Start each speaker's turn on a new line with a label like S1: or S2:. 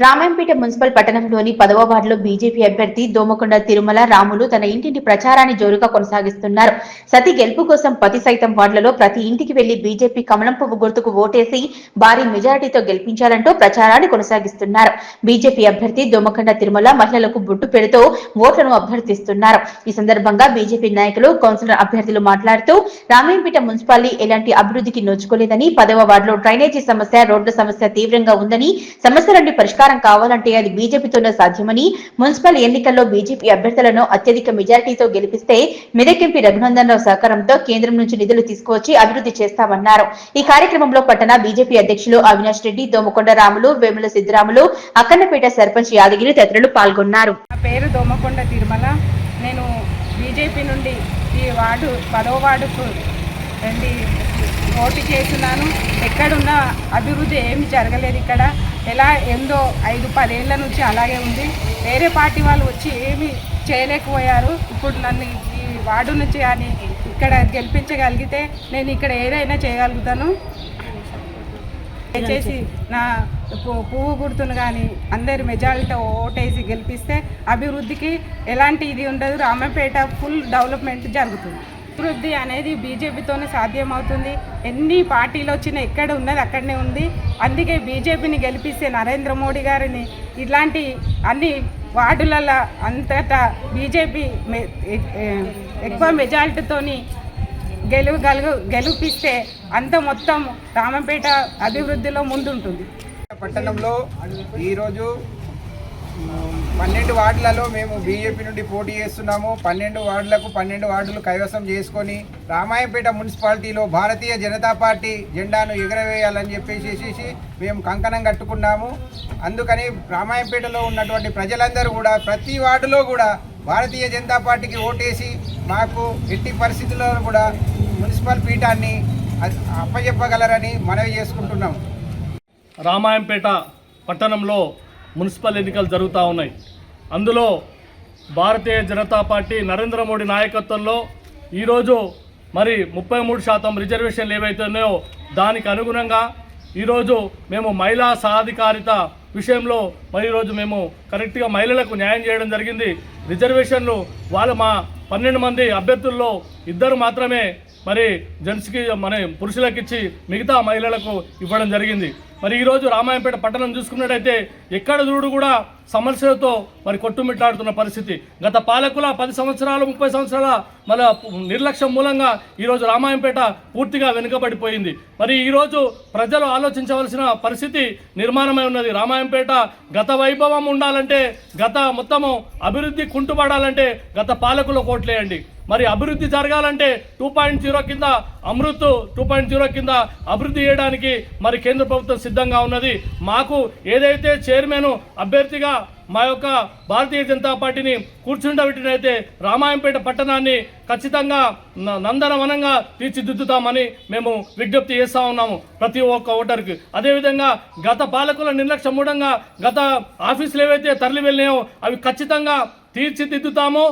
S1: Ramayampet municipal పట్టణంలోని పదవ వార్డులో బీజేపీ అభ్యర్థి దోమకొండ తిరుమల రాములు తన ఇంటింటి ప్రచారాన్ని జోరుగా కొనసాగిస్తున్నారు. సతి గెలుపు కోసం పతి సైతం వార్డులలో ప్రతి ఇంటికి వెళ్ళి బీజేపీ కమలం పువ్వు గుర్తుకు ఓటేసి భారీ మెజారిటీతో గెలిపించాలంటూ ప్రచారాన్ని కొనసాగిస్తున్నారు. బీజేపీ అభ్యర్థి దోమకొండ తిరుమల మహిళలకు బుట్టు పెడుతూ ఓట్లను అభ్యర్థిస్తున్నారు. ఈ సందర్భంగా బీజేపీ నాయకులు కౌన్సిలర్ అభ్యర్థులు మాట్లాడుతూ రామాయంపేట మున్సిపాలిటీ ఎలాంటి అభివృద్ధికి నోచుకోలేదని పదవ వార్డులో డ్రైనేజీ సమస్య రోడ్ల సమస్య తీవ్రంగా ఉందని సమస్యలన్నీ నుండి అధికారం కావాలంటే అది బీజేపీతోనే సాధ్యమని మున్సిపల్ ఎన్నికల్లో బీజేపీ అభ్యర్థులను అత్యధిక మెజారిటీతో గెలిపిస్తే మెదకెంపి రఘునందన్ రావు సహకారంతో కేంద్రం నుంచి నిధులు తీసుకువచ్చి అభివృద్ధి చేస్తామన్నారు. ఈ కార్యక్రమంలో పట్టణ బీజేపీ అధ్యక్షులు అవినాష్ రెడ్డి దోమకొండ రాములు వేముల సిద్ధరాములు అక్కన్నపేట సర్పంచ్ యాదగిరి తదితరులు పాల్గొన్నారు.
S2: నా పేరు దోమకొండ తిరుమల. నేను బీజేపీ నుండి ఈ వార్డు పదో వార్డుకు రండి ఓటు చేస్తున్నాను. ఎక్కడున్న అభివృద్ధి ఏమి జరగలేదు ఇక్కడ. ఎలా ఎందో ఐదు పదేళ్ళ నుంచి అలాగే ఉంది. వేరే పార్టీ వాళ్ళు వచ్చి ఏమి చేయలేకపోయారు. ఇప్పుడు నన్ను ఈ వార్డు నుంచి కానీ ఇక్కడ గెలిపించగలిగితే నేను ఇక్కడ ఏదైనా చేయగలుగుతాను. దయచేసి నా పువ్వు గుర్తును కానీ అందరి మెజారిటీ ఓటేసి గెలిపిస్తే అభివృద్ధికి ఎలాంటి ఇది ఉండదు. రామపేట ఫుల్ డెవలప్మెంట్ జరుగుతుంది. అభివృద్ధి అనేది బీజేపీతోనే సాధ్యమవుతుంది. ఎన్ని పార్టీలు వచ్చినా ఎక్కడ ఉన్నది అక్కడనే ఉంది. అందుకే బీజేపీని గెలిపిస్తే నరేంద్ర మోడీ గారిని ఇలాంటి అన్ని వార్డులలో అంతటా బీజేపీ ఎక్కువ మెజారిటీతోని గెలువు గెలిపిస్తే అంత మొత్తం రామంపేట అభివృద్ధిలో ముందుంటుంది.
S3: పట్టణంలో ఈరోజు పన్నెండు వార్డులలో మేము బీజేపీ నుండి పోటీ చేస్తున్నాము. పన్నెండు వార్డులకు పన్నెండు వార్డులు కైవసం చేసుకొని రామాయంపేట మున్సిపాలిటీలో భారతీయ జనతా పార్టీ జెండాను ఎగరవేయాలని చెప్పేసి మేము కంకణం కట్టుకున్నాము. అందుకని రామాయంపేటలో ఉన్నటువంటి ప్రజలందరూ కూడా ప్రతి వార్డులో కూడా భారతీయ జనతా పార్టీకి ఓటేసి మాకు ఎట్టి పరిస్థితుల్లో కూడా మున్సిపల్ పీఠాన్ని అప్పచెప్పగలరని మనవి చేసుకుంటున్నాము
S4: రామాయంపేట పట్టణంలో మున్సిపల్ ఎన్నికలు జరుగుతూ ఉన్నాయి. అందులో భారతీయ జనతా పార్టీ నరేంద్ర మోడీ నాయకత్వంలో ఈరోజు మరి ముప్పై మూడు శాతం రిజర్వేషన్లు ఏవైతే ఉన్నాయో దానికి అనుగుణంగా ఈరోజు మేము మహిళా సాధికారిత విషయంలో మరి ఈరోజు మేము కరెక్ట్గా మహిళలకు న్యాయం చేయడం జరిగింది. రిజర్వేషన్లు వాళ్ళు మా పన్నెండు మంది అభ్యర్థుల్లో ఇద్దరు మాత్రమే మరి జెంట్స్కి మన పురుషులకు ఇచ్చి మిగతా మహిళలకు ఇవ్వడం జరిగింది. మరి ఈరోజు రామాయంపేట పట్టణం చూసుకున్నట్టయితే ఎక్కడ చూడు కూడా సమస్యలతో మరి కొట్టుమిట్టాడుతున్న పరిస్థితి. గత పాలకుల పది సంవత్సరాలు ముప్పై సంవత్సరాల మన నిర్లక్ష్యం మూలంగా ఈరోజు రామాయంపేట పూర్తిగా వెనుకబడిపోయింది. మరి ఈరోజు ప్రజలు ఆలోచించవలసిన పరిస్థితి నిర్మాణమై ఉన్నది. రామాయంపేట గత వైభవం ఉండాలంటే గత మొత్తము అభివృద్ధి కుంటుపడాలంటే గత పాలకుల కోట్లేయండి. మరి అభివృద్ధి జరగాలంటే టూ పాయింట్ జీరో కింద అమృత్ టూ పాయింట్ జీరో కింద అభివృద్ధి చేయడానికి మరి కేంద్ర ప్రభుత్వం సిద్ధంగా ఉన్నది. మాకు ఏదైతే చైర్మన్ అభ్యర్థిగా మా యొక్క భారతీయ జనతా పార్టీని కూర్చుండబెట్టినైతే రామాయంపేట పట్టణాన్ని ఖచ్చితంగా న- నందనవనంగా తీర్చిదిద్దుతామని మేము విజ్ఞప్తి చేస్తా ఉన్నాము ప్రతి ఒక్క ఓటర్కి. అదేవిధంగా గత పాలకుల నిర్లక్ష్యం మూఢంగా గత ఆఫీసులు ఏవైతే తరలి వెళ్ళినాయో అవి ఖచ్చితంగా తీర్చిదిద్దుతామో.